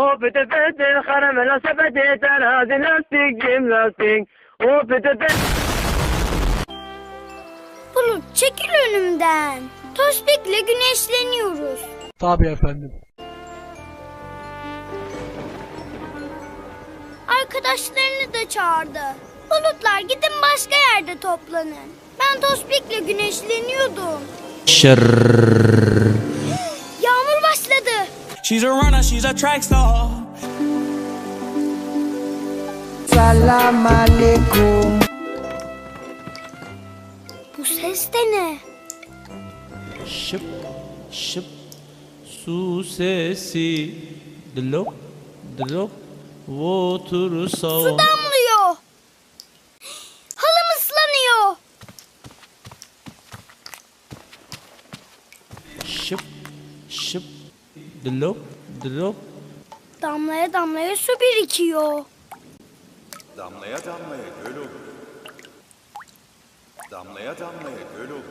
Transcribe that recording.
O pıtı pıtı karamela sepeti terazi lastik cim lastik. O pıtı pıtı. Bulut çekil önümden. Tospik'le güneşleniyoruz. Tabii efendim. Arkadaşlarını da çağırdı. Bulutlar gidin başka yerde toplanın. Ben Tospik'le güneşleniyordum. Başladı. She's a runner, she's a track star. Salam alaikum. Bu ses de ne? Şıp şıp su sesi Drop drop water Su sound damlıyor. Halım ıslanıyor. Şıp şıp drop drop Damlaya damlaya su birikiyor. Damlaya damlaya göl olur. Damlaya damlaya göl olur.